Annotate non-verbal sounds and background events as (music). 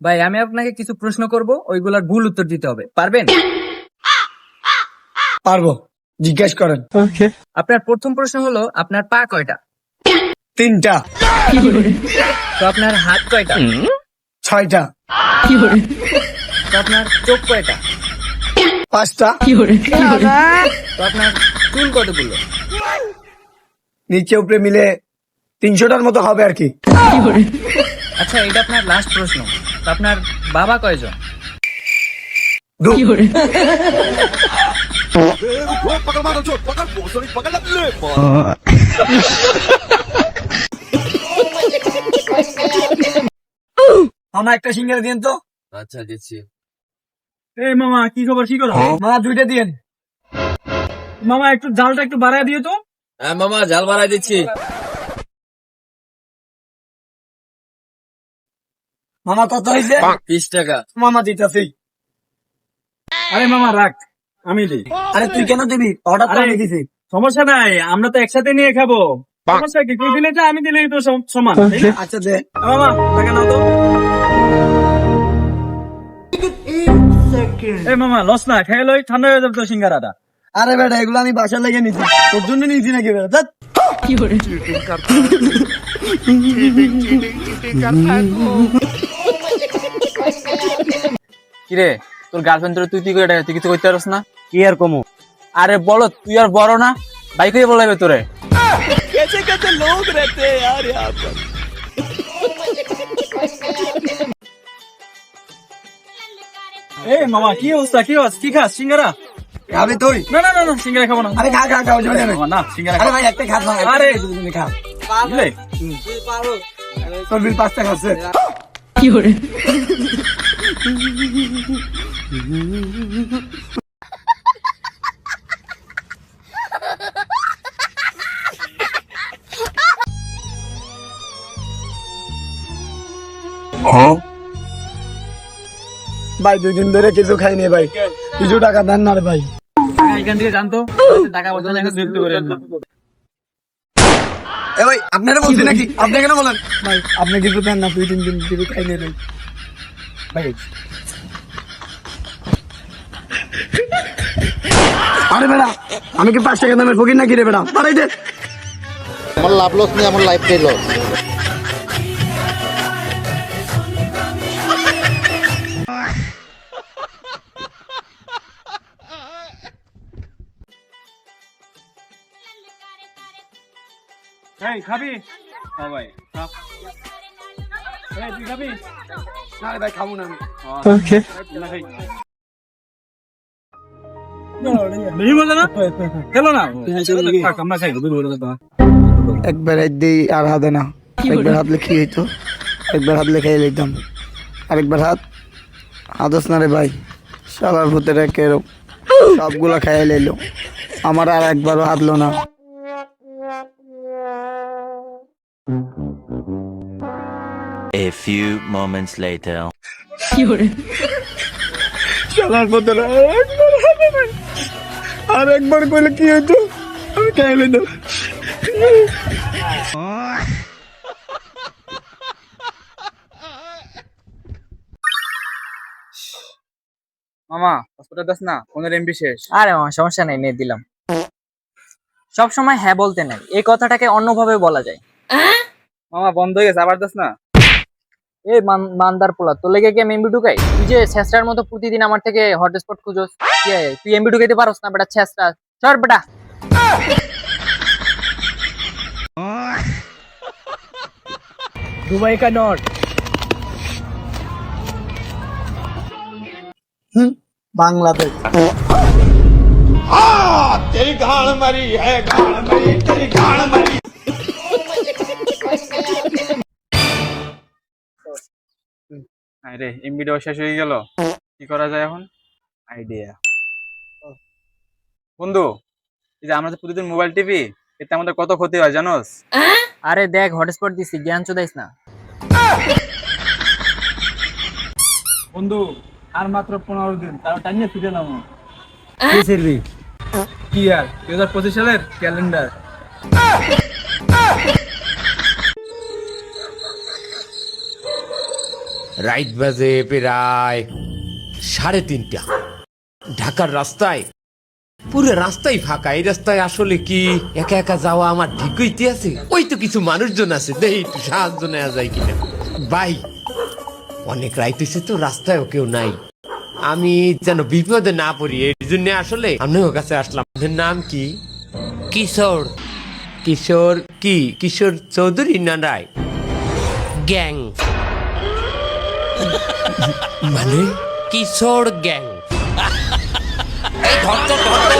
ভাই আমি আপনাকে কিছু প্রশ্ন করব ওইগুলার ভুল উত্তর দিতে হবে। পারবেন? পারব। জিজ্ঞেস করেন। আপনার প্রথম প্রশ্ন হলো আপনার পা কয়টা? তিনটা। তো আপনার হাত কয়টা? ছয়টা। তো আপনার চোখ কয়টা? পাঁচটা। তো আপনার চুল কতগুলো? নিচে উপরে মিলে তিনশোটার মতো হবে আর কি। আচ্ছা এটা আপনার লাস্ট প্রশ্ন। তো আপনার বাবা কয়জন? দু। মামা একটা সিঙ্গারা দিন তো। আচ্ছা দিচ্ছি। এই মামা কি খবর? কি করো? মামা দুইটা দিন মামা একটু জালটা একটু বাড়ায় দিও তো। হ্যাঁ মামা জাল বাড়াই দিচ্ছি। মামা কত হয়েছে বিশ টাকা মামা দিতেছি আরে মামা রাখ আমি দিই আরে তুই কেন দিবি অর্ডার তো আমি দিছি সমস্যা নাই আমরা তো একসাথে নিয়ে খাব সমস্যা কি তুই দিলে আমি দিলে তো সমান আচ্ছা দে মামা টাকা নাও তো এই মামা লস না খেয়ে লই ঠান্ডা হয়ে যাবে তো সিঙ্গারাটা আরে বেটা এগুলো আমি বাসার লেগে নিছি তোর জন্য নিয়েছি নাকি বেটা ধ্যাৎ। কিরে তোর গার্লফ্রেন্ড তোর তুই তুই করে তুই কিছু করতে পারস না? কি আর কমু? আরে বলো তুই আর বড় না বাইক হয়ে বলাবে তোরে। (laughs) এই মামা কি অবস্থা? কি অবস্থা কি খাস? সিঙ্গারা? খাবি তুই? না না না না সিঙ্গারা খাব না। আরে খা খা খা জন্য মামা, না সিঙ্গারা আরে ভাই একটা খা আরে। দুজনে খা বুঝলে? তোর বিল পাঁচটা খাচ্ছে। ভাই দুই দিন ধরে কিছু খাইনি ভাই। কিছু টাকা দেন না রে ভাই। এখান থেকে জানতো টাকা পয়সা দেখা বিরক্ত করেন না। এ ভাই আপনারা বলছি নাকি? আপনি কেন বলেন? ভাই আপনি কিছু দেন না দুই তিন দিন কিছু খাইনি ভাই ভাই আরে বেড়া আমি কি পাঁচ টাকা দামের ফকির নাকি রে বেড়া? পারাই দে আমার লাভ লস নেই আমার লাইফটাই লস এই খাবি? হ্যাঁ ভাই খা। ভাই খাব না আমি। একবার হাত দিই আর হাতে না। একবার হাত লেখি হইতো একবার হাত লেখাই লইতাম আরেকবার হাত। হাতস না রে ভাই? শালার ভূতের একের সবগুলা খাইয়ে লাইলো আমার আর একবারও হাতলো না। A few moments later. হাতে নাই আর একবার কইলে কি হইতো আমি খাইয়ে লইতাম মামা হসপিটাল দাস না ফোনের এমবি শেষ। আরে মামা সমস্যা নেই নে দিলাম। সব সময় হ্যাঁ বলতে নাই এই কথাটাকে অন্যভাবে বলা যায়। মামা বন্ধ হয়ে গেছে আবার দাস না? এই মান- মানদার পোলা তোর লেগে কি আমি এমবি ঢুকাই? তুই যে ছেসটার মতো প্রতিদিন আমার থেকে হটস্পট খুঁজোস কি? তুই এমবি ঢুকাইতে পারস না বেটা ছেসটা চল বেটা। দুবাই কা নোট বাংলাদেশ। আরে এমবিটাও শেষ হয়ে গেল? কি করা যায় এখন? আইডিয়া বন্ধু এই যে আমরা যে প্রতিদিন মোবাইল টিভি এতে আমাদের কত ক্ষতি হয় জানোস? আরে দেখ হটস্পট দিছি জ্ঞান চোদাইস না। বন্ধু আর মাত্র পনেরো দিন তার টাইমে ফিরে নামো কি সিরবি কি আর দুই হাজার পঁচিশ সালের ক্যালেন্ডার রাইট বাজে প্রায় সাড়ে তিনটা। ঢাকার রাস্তায় পুরো রাস্তাই ফাঁকা। এই রাস্তায় আসলে কি একা একা যাওয়া আমার ঠিক হইতে আছে ওই তো কিছু মানুষজন আছে। দেই একটু সাহায্য নেওয়া যায় কিনা। বাই অনেক রাইত হয়েছে তো রাস্তায়ও কেউ নাই। আমি যেন বিপদে না পড়ি এই জন্য আসলে আপনার কাছে আসলাম। আপনার নাম কি? কিশোর। কিশোর কি? কিশোর চৌধুরী না রায়? গ্যাং। মানে কিশোর গ্যাং এই ধর তো, ধর তো।